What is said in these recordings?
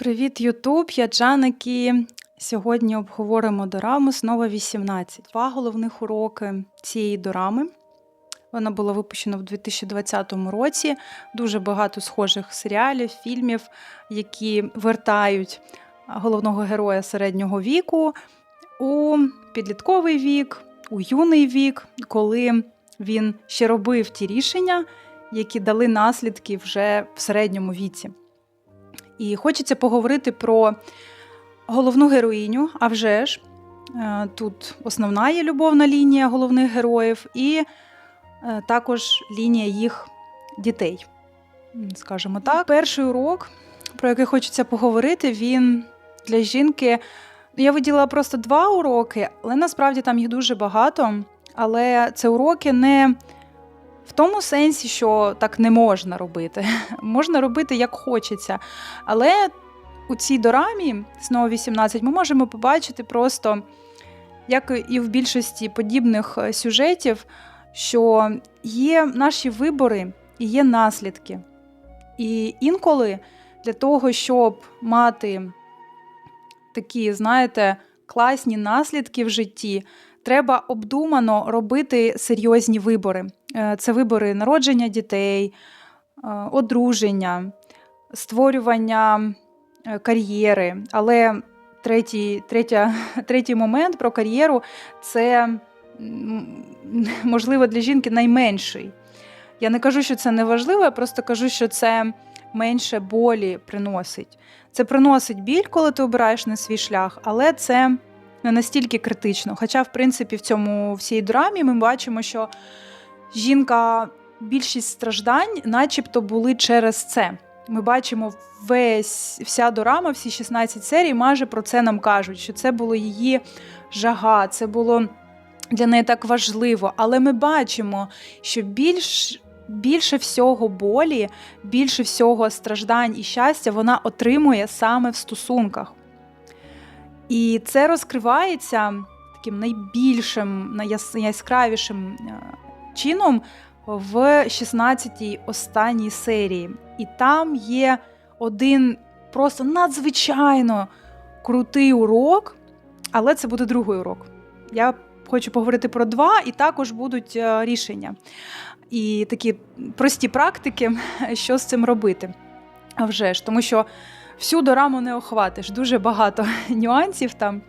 Привіт, Ютуб! Я Джанакі. Сьогодні обговоримо дораму Снова 18. Два головних уроки цієї дорами. Вона була випущена в 2020 році. Дуже багато схожих серіалів, фільмів, які вертають головного героя середнього віку у підлітковий вік, у юний вік, коли він ще робив ті рішення, які дали наслідки вже в середньому віці. І хочеться поговорити про головну героїню. А вже ж, е, тут основна є любовна лінія головних героїв, і е, також лінія їх дітей. Скажімо так. Перший урок, про який хочеться поговорити, він для жінки. Я виділила просто два уроки, але насправді там їх дуже багато. Але це уроки не в тому сенсі, що так не можна робити. Можна робити як хочеться. Але у цій дорамі знову 18 ми можемо побачити просто, як і в більшості подібних е, сюжетів, що є наші вибори і є наслідки. І інколи для того, щоб мати такі, знаєте, класні наслідки в житті, треба обдумано робити серйозні вибори. Е, Це вибори народження дітей, е, одруження, створювання е, кар'єри. Але третій, третя, третій момент про кар'єру це можливо для жінки найменший. Я не кажу, що це не важливо, я просто кажу, що це менше болі приносить. Це приносить біль, коли ти обираєш на свій шлях, але це не настільки критично. Хоча, в принципі, в цьому всій драмі ми бачимо, що жінка більшість страждань, начебто, були через це. Ми бачимо весь вся дорама, всі 16 серій, майже про це нам кажуть, що це було її жага, це було для неї так важливо. Але ми бачимо, що більш, більше всього болі, більше всього страждань і щастя вона отримує саме в стосунках. І це розкривається таким найбільшим, найяскравішим е, чином в 16-й останній серії. І там є один просто надзвичайно крутий урок, але це буде другий урок. Я хочу поговорити про два, і також будуть е, рішення. І такі прості практики, що з цим робити. А вже ж, тому що всю дораму не охватиш, дуже багато нюансів там.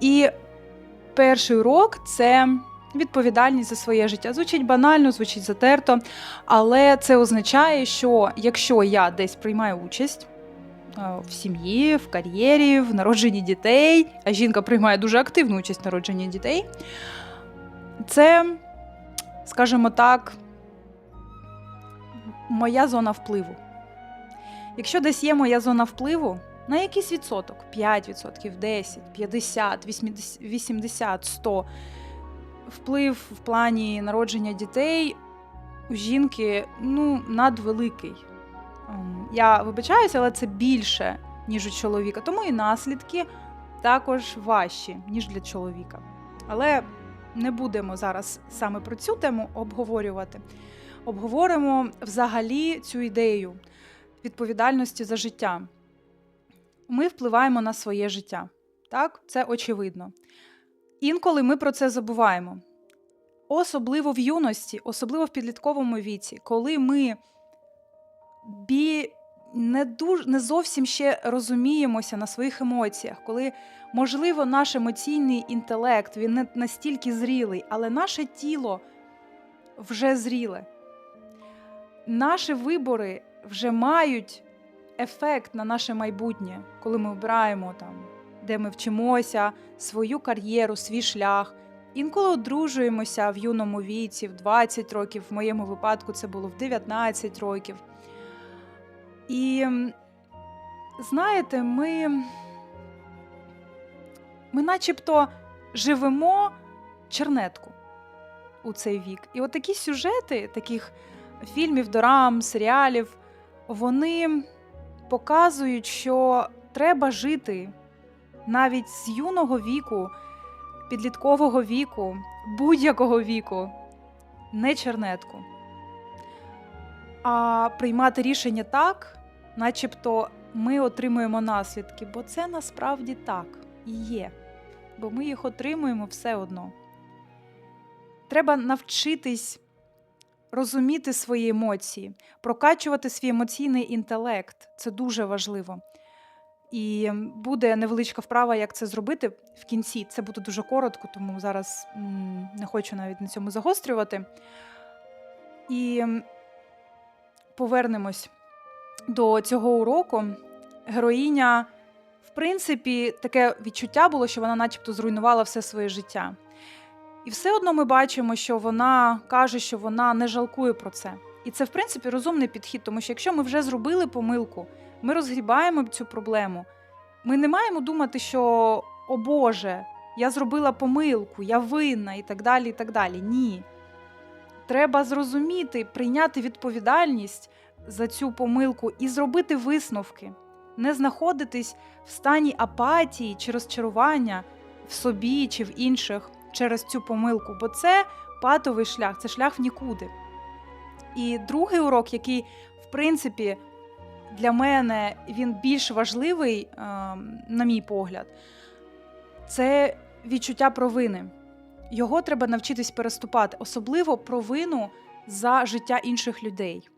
І перший урок це відповідальність за своє життя. Звучить банально, звучить затерто, але це означає, що якщо я десь приймаю участь в сім'ї, в кар'єрі, в народженні дітей, а жінка приймає дуже активну участь в народженні дітей, це, скажімо так, моя зона впливу. Якщо десь є моя зона впливу, на якийсь відсоток 5%, 10, 50, 80, 80, 100 вплив в плані народження дітей у жінки ну, надвеликий. Ем, Я вибачаюся, але це більше, ніж у чоловіка. Тому і наслідки також важчі, ніж для чоловіка. Але не будемо зараз саме про цю тему обговорювати. Обговоримо взагалі цю ідею відповідальності за життя. Ми впливаємо на своє життя. Так, це очевидно. Інколи ми про це забуваємо. Особливо в юності, особливо в підлітковому віці, коли ми бі... не, дуж... не зовсім ще розуміємося на своїх емоціях, коли, можливо, наш емоційний інтелект він не настільки зрілий, але наше тіло вже зріле. Наші вибори вже мають ефект на наше майбутнє, коли ми обираємо там, де ми вчимося, свою кар'єру, свій шлях. Інколи одружуємося в юному віці, в 20 років, в моєму випадку це було в 19 років. І знаєте, ми, ми начебто живемо чернетку у цей вік. І от такі сюжети, таких фільмів, дорам, серіалів, вони показують, що треба жити навіть з юного віку, підліткового віку, будь-якого віку, не чернетку, а приймати рішення так, начебто ми отримуємо наслідки, бо це насправді так і є. Бо ми їх отримуємо все одно. Треба навчитись розуміти свої емоції, прокачувати свій емоційний інтелект. Це дуже важливо. І буде невеличка вправа, як це зробити в кінці. Це буде дуже коротко, тому зараз не хочу навіть на цьому загострювати. І повернемось до цього уроку. Героїня, в принципі, таке відчуття було, що вона, начебто, зруйнувала все своє життя. І все одно ми бачимо, що вона каже, що вона не жалкує про це. І це, в принципі, розумний підхід, тому що якщо ми вже зробили помилку, ми розгрібаємо цю проблему. Ми не маємо думати, що о Боже, я зробила помилку, я винна і так далі. і так далі. Ні. Треба зрозуміти, прийняти відповідальність за цю помилку і зробити висновки, не знаходитись в стані апатії чи розчарування в собі чи в інших через цю помилку, бо це патовий шлях, це шлях в нікуди. І другий урок, який, в принципі, для мене він більш важливий, е, на мій погляд, це відчуття провини. Його треба навчитись переступати, особливо провину за життя інших людей.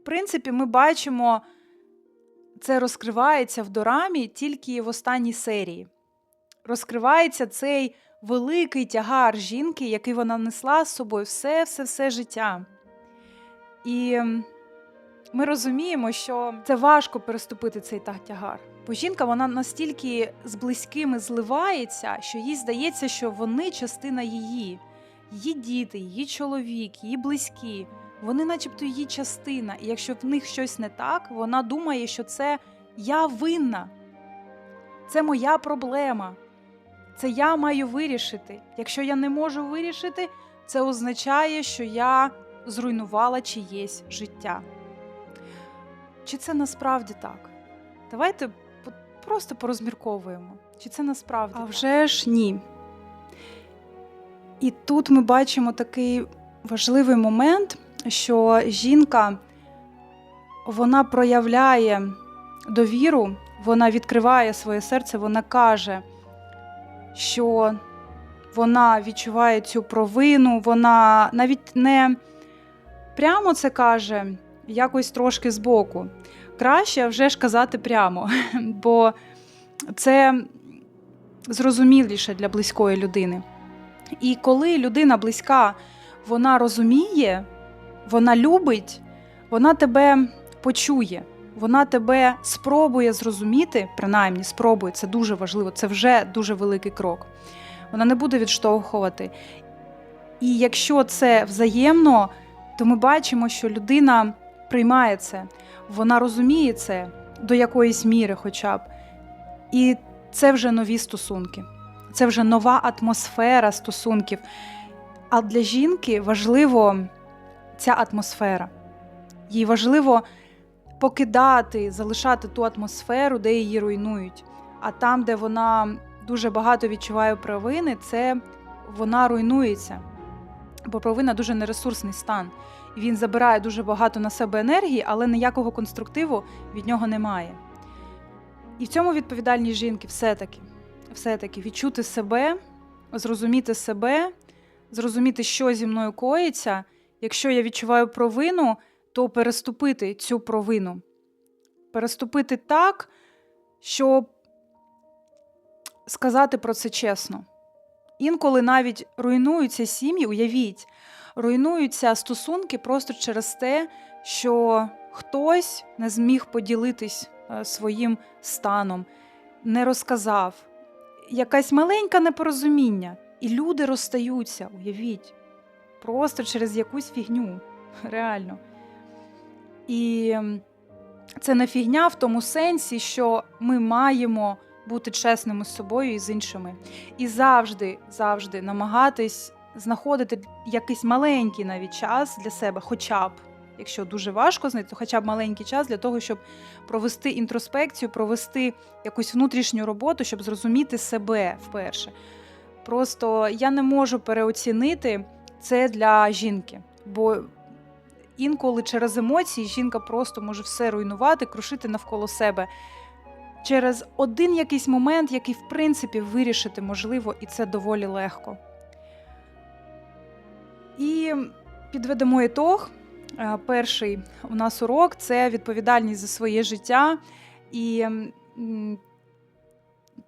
В принципі, ми бачимо, це розкривається в дорамі тільки в останній серії. Розкривається цей великий тягар жінки, який вона несла з собою все-все-все життя. І ми розуміємо, що це важко переступити цей тягар. Бо жінка вона настільки з близькими зливається, що їй здається, що вони частина її, її діти, її чоловік, її близькі. Вони, начебто, її частина. І якщо в них щось не так, вона думає, що це я винна, це моя проблема. Це я маю вирішити. Якщо я не можу вирішити, це означає, що я зруйнувала чиєсь життя. Чи це насправді так? Давайте просто порозмірковуємо. Чи це насправді? А вже ж ні. І тут ми бачимо такий важливий момент, що жінка вона проявляє довіру, вона відкриває своє серце, вона каже, що вона відчуває цю провину, вона навіть не прямо це каже, якось трошки збоку. Краще вже ж казати прямо, бо це зрозуміліше для близької людини. І коли людина близька, вона розуміє, вона любить, вона тебе почує, вона тебе спробує зрозуміти, принаймні спробує, це дуже важливо, це вже дуже великий крок. Вона не буде відштовхувати. І якщо це взаємно, то ми бачимо, що людина приймає це, вона розуміє це до якоїсь міри, хоча б. І це вже нові стосунки, це вже нова атмосфера стосунків. А для жінки важливо ця атмосфера. Їй важливо покидати, залишати ту атмосферу, де її руйнують. А там, де вона дуже багато відчуває провини, це вона руйнується. Бо провина дуже нересурсний стан. Він забирає дуже багато на себе енергії, але ніякого конструктиву від нього немає. І в цьому відповідальність жінки все-таки, все-таки відчути себе, зрозуміти себе, зрозуміти, що зі мною коїться. Якщо я відчуваю провину, то переступити цю провину. Переступити так, щоб сказати про це чесно. Інколи навіть руйнуються сім'ї, уявіть, руйнуються стосунки просто через те, що хтось не зміг поділитись е, своїм станом, не розказав. Якась маленька непорозуміння, і люди розстаються, уявіть, просто через якусь фігню. Реально. І це не фігня в тому сенсі, що ми маємо бути чесними з собою і з іншими. І завжди, завжди намагатись знаходити якийсь маленький навіть час для себе, хоча б, якщо дуже важко знайти, то хоча б маленький час для того, щоб провести інтроспекцію, провести якусь внутрішню роботу, щоб зрозуміти себе вперше. Просто я не можу переоцінити це для жінки, бо інколи через емоції жінка просто може все руйнувати, крушити навколо себе. Через один якийсь момент, який, в принципі, вирішити можливо, і це доволі легко. І підведемо ітог. Е, Перший у нас урок це відповідальність за своє життя. І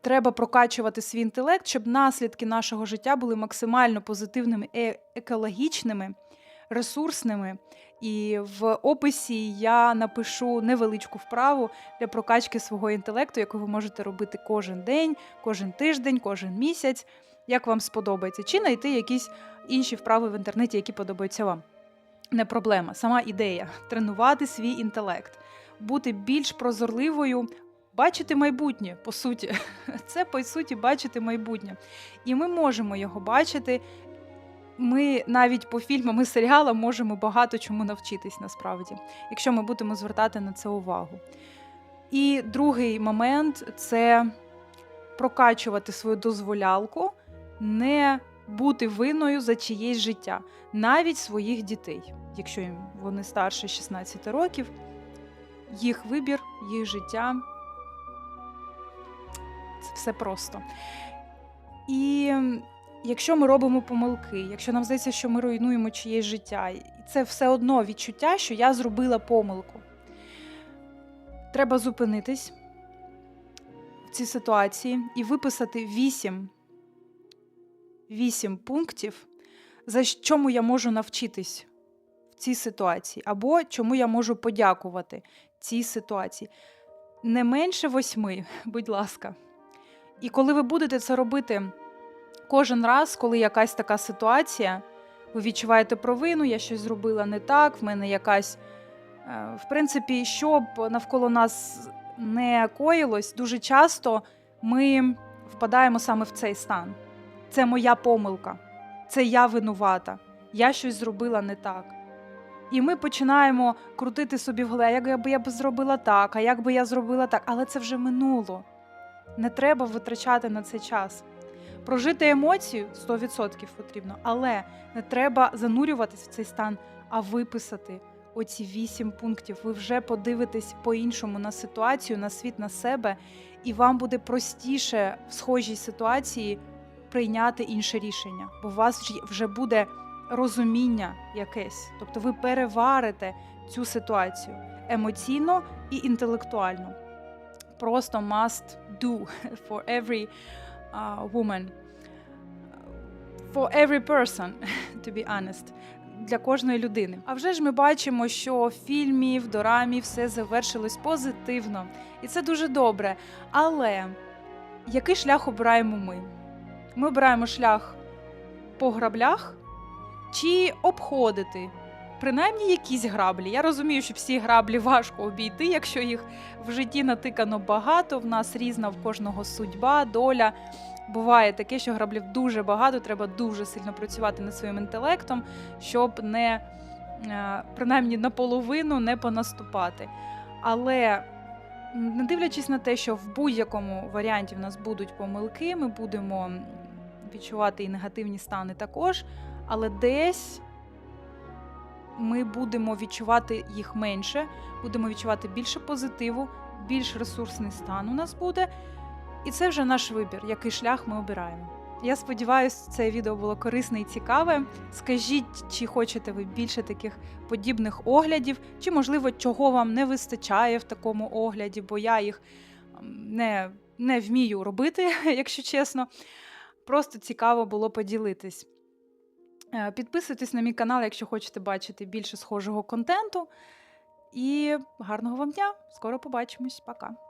треба прокачувати свій інтелект, щоб наслідки нашого життя були максимально позитивними, е- екологічними, ресурсними. І в описі я напишу невеличку вправу для прокачки свого інтелекту, яку ви можете робити кожен день, кожен тиждень, кожен місяць, як вам сподобається, чи знайти якісь інші вправи в інтернеті, які подобаються вам. Не проблема, сама ідея тренувати свій інтелект, бути більш прозорливою, бачити майбутнє, по суті. Це по суті бачити майбутнє. І ми можемо його бачити. Ми навіть по фільмам і серіалам можемо багато чому навчитись насправді, якщо ми будемо звертати на це увагу. І другий момент це прокачувати свою дозволялку, не бути винною за чиєсь життя, навіть своїх дітей, якщо вони старше 16 років, їх вибір, їх життя. Це все просто. І якщо ми робимо помилки, якщо нам здається, що ми руйнуємо чиєсь життя, це все одно відчуття, що я зробила помилку. Треба зупинитись в цій ситуації і виписати вісім, вісім пунктів, за чому я можу навчитись в цій ситуації, або чому я можу подякувати цій ситуації. Не менше восьми, будь ласка. І коли ви будете це робити кожен раз, коли якась така ситуація, ви відчуваєте провину, я щось зробила не так, в мене якась. е, В принципі, щоб навколо нас не коїлось, дуже часто ми впадаємо саме в цей стан. Це моя помилка, це я винувата, я щось зробила не так. І ми починаємо крутити собі в голові, «А як би я б зробила так, а як би я зробила так, але це вже минуло. Не треба витрачати на це час. Прожити емоцію 100% потрібно, але не треба занурюватись в цей стан, а виписати оці вісім пунктів. Ви вже подивитесь по-іншому на ситуацію, на світ, на себе, і вам буде простіше в схожій ситуації прийняти інше рішення, бо у вас вже буде розуміння якесь. Тобто ви переварите цю ситуацію емоційно і інтелектуально. Просто must do for every uh, woman. For every person, to be honest. Для кожної людини. А вже ж ми бачимо, що в фільмі, в дорамі все завершилось позитивно. І це дуже добре. Але який шлях обираємо ми? Ми обираємо шлях по граблях чи обходити принаймні якісь граблі. Я розумію, що всі граблі важко обійти, якщо їх в житті натикано багато. В нас різна в кожного судьба, доля. Буває таке, що граблів дуже багато, треба дуже сильно працювати над своїм інтелектом, щоб не е, принаймні наполовину не понаступати. Але не дивлячись на те, що в будь-якому варіанті в нас будуть помилки, ми будемо відчувати і негативні стани також, але десь ми будемо відчувати їх менше, будемо відчувати більше позитиву, більш ресурсний стан у нас буде. І це вже наш вибір, який шлях ми обираємо. Я сподіваюся, це відео було корисне і цікаве. Скажіть, чи хочете ви більше таких подібних оглядів, чи, можливо, чого вам не вистачає в такому огляді, бо я їх не, не вмію робити, якщо чесно. Просто цікаво було поділитись. Е, Підписуйтесь на мій канал, якщо хочете бачити більше схожого контенту. І гарного вам дня! Скоро побачимось. Пока!